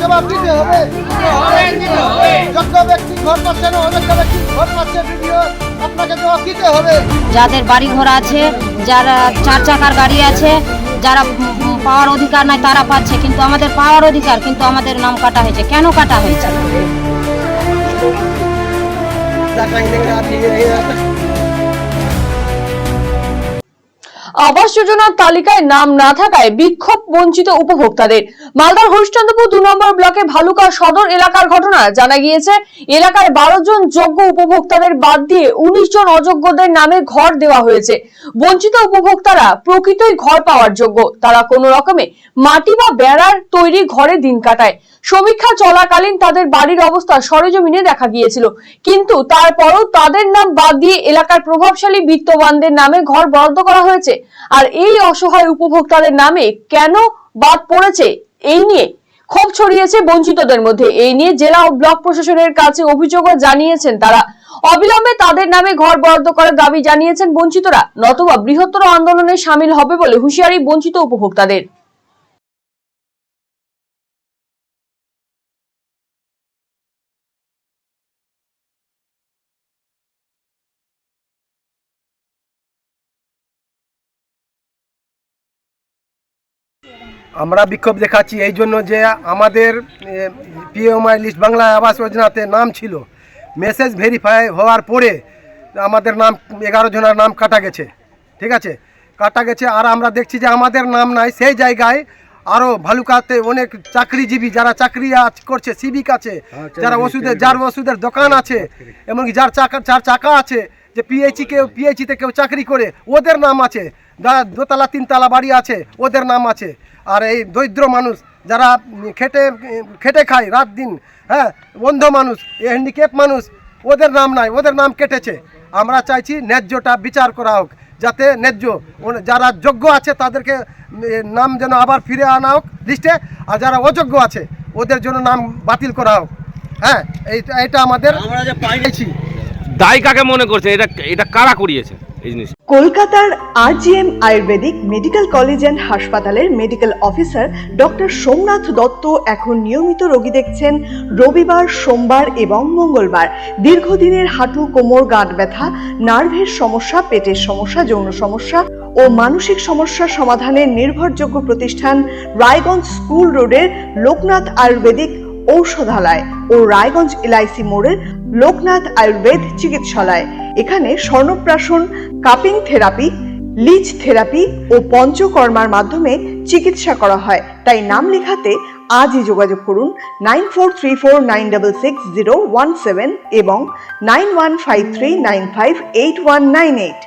জবাব দিতে হবে। যোগ্য ব্যক্তি ঘর পাচ্ছে না অযোগ্য ব্যক্তি ঘর পাচ্ছে ভিডিও আপনাকে জবাব দিতে হবে। যাদের বাড়ি ঘর আছে যারা চার চাকার গাড়ি আছে যারা পাওয়ার অধিকার নাই তারা পাচ্ছে কিন্তু আমাদের পাওয়ার অধিকার কিন্তু আমাদের নাম কাটা হয়েছে। কেন কাটা হয়েছে? আবাস যোজনার তালিকায় নাম না থাকায় বিক্ষোভ বঞ্চিত উপভোক্তাদের। মালদার হরিশ্চন্দ্রপুর দু নম্বর ব্লকে ভালুকা সদর এলাকার ঘটনা জানা গিয়েছে। এলাকার বারো জন যোগ্য উপভোক্তাদের বাদ দিয়ে উনিশ জন অযোগ্যদের নামে ঘর দেওয়া হয়েছে। বঞ্চিত উপভোক্তারা প্রকৃতই ঘর পাওয়ার যোগ্য। তারা কোনো রকমে মাটি বা বেড়ার তৈরি ঘরে দিন কাটায়। সমীক্ষা চলাকালীন তাদের বাড়ির অবস্থা সরেজমিনে দেখা গিয়েছিল। কিন্তু তারপরও তাদের নাম বাদ দিয়ে এলাকার প্রভাবশালী বিত্তবানদের নামে ঘর বরাদ্দ করা হয়েছে। আর এই অসহায় উপভোক্তাদের নামে কেন বাদ পড়েছে, এই নিয়ে ক্ষোভ ছড়িয়েছে বঞ্চিতদের মধ্যে। এই নিয়ে জেলা ও ব্লক প্রশাসনের কাছে অভিযোগও জানিয়েছেন তারা। অবিলম্বে তাদের নামে ঘর বরাদ্দ করার দাবি জানিয়েছেন বঞ্চিতরা। নতুবা বৃহত্তর আন্দোলনে সামিল হবে বলে হুঁশিয়ারি বঞ্চিত উপভোক্তাদের। আমরা বিক্ষোভ দেখাচ্ছি এই জন্য যে আমাদের পিএমআই লিস্ট বাংলা আবাস যোজনাতে নাম ছিল। মেসেজ ভেরিফাই হওয়ার পরে আমাদের নাম এগারো জনের নাম কাটা গেছে। ঠিক আছে? কাটা গেছে আর আমরা দেখছি যে আমাদের নাম নাই সেই জায়গায় আরও ভালুকাতে অনেক চাকরিজীবী যারা চাকরি করছে সিভিক আছে যারা ওষুধের যার ওষুধের দোকান আছে এমনকি যার চাকা যার চাকা আছে যে পিএইচি কেউ পিএইচিতে কেউ চাকরি করে, ওদের নাম আছে। যারা দোতলা, তিনতলা বাড়ি আছে, ওদের নাম আছে। আর এই দরিদ্র মানুষ, যারা খেটে খেটে খায় রাত দিন হ্যাঁ অন্ধ মানুষ হ্যান্ডিক্যাপ মানুষ, ওদের নাম নাই, ওদের নাম কেটেছে। আমরা চাইছি ন্যায্যটা বিচার করা হোক, যাতে ন্যায্য, যারা যোগ্য আছে তাদেরকে নাম যেন আবার ফিরে আনা হোক লিস্টে আর যারা অযোগ্য আছে, ওদের জন্য নাম বাতিল করা হোক। হ্যাঁ এইটা আমাদের আমরা যে পাইছি দায় কাকে মনে করছে? এটা এটা কারা করিয়েছে এই জিনিস কলকাতার RGM Ayurvedic medical college and হাসপাতালের medical officer doctor Somnath Dutta এখন নিয়মিত রোগী দেখছেন রবিবার, সোমবার এবং মঙ্গলবার। দীর্ঘদিনের হাঁটু, কোমর, গাঁট ব্যথা, নার্ভের সমস্যা, পেটের সমস্যা, যৌন সমস্যা ও মানসিক সমস্যার সমাধানের নির্ভরযোগ্য প্রতিষ্ঠান রায়গঞ্জ স্কুল রোডের লোকনাথ আয়ুর্বেদিক ঔষধালয় ও রায়গঞ্জ এলআইসি মোড়ের লোকনাথ আয়ুর্বেদ চিকিৎসালয়। এখানে স্বর্ণপ্রাশন, কাপিং থেরাপি লিচ থেরাপি ও পঞ্চকর্মার মাধ্যমে চিকিৎসা করা হয়। তাই নাম লেখাতে আজই যোগাযোগ করুন nine four three four nine double six zero one seven এবং nine one five three nine five eight one nine eight.